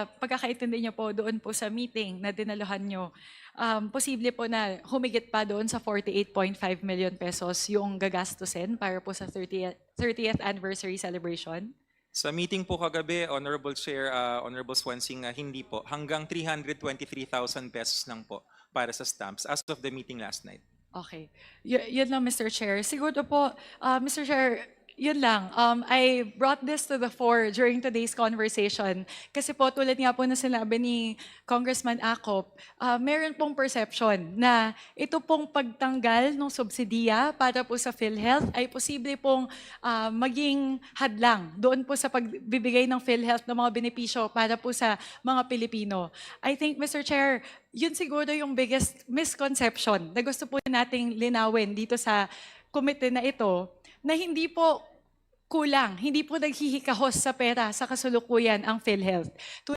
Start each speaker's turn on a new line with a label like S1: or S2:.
S1: sa pagkakaintindi niyo po doon po sa meeting na dinaluhan niyo, um, posible po na humigit pa doon sa 48.5 million pesos yung gagastusin para po sa 30th, 30th anniversary celebration?
S2: Sa meeting po kagabi, Honorable Chair, uh, Honorable Swansing, uh, hindi po. Hanggang 323,000 pesos lang po para sa stamps as of the meeting last night.
S1: Okay. Y- yun lang, Mr. Chair. Siguro po, uh, Mr. Chair, yun lang. Um, I brought this to the fore during today's conversation. Kasi po, tulad nga po na sinabi ni Congressman Acop, uh, meron pong perception na ito pong pagtanggal ng subsidiya para po sa PhilHealth ay posible pong uh, maging hadlang doon po sa pagbibigay ng PhilHealth ng mga benepisyo para po sa mga Pilipino. I think, Mr. Chair, yun siguro yung biggest misconception na gusto po nating linawin dito sa komite na ito na hindi po kulang, hindi po naghihikahos sa pera sa kasulukuyan ang PhilHealth.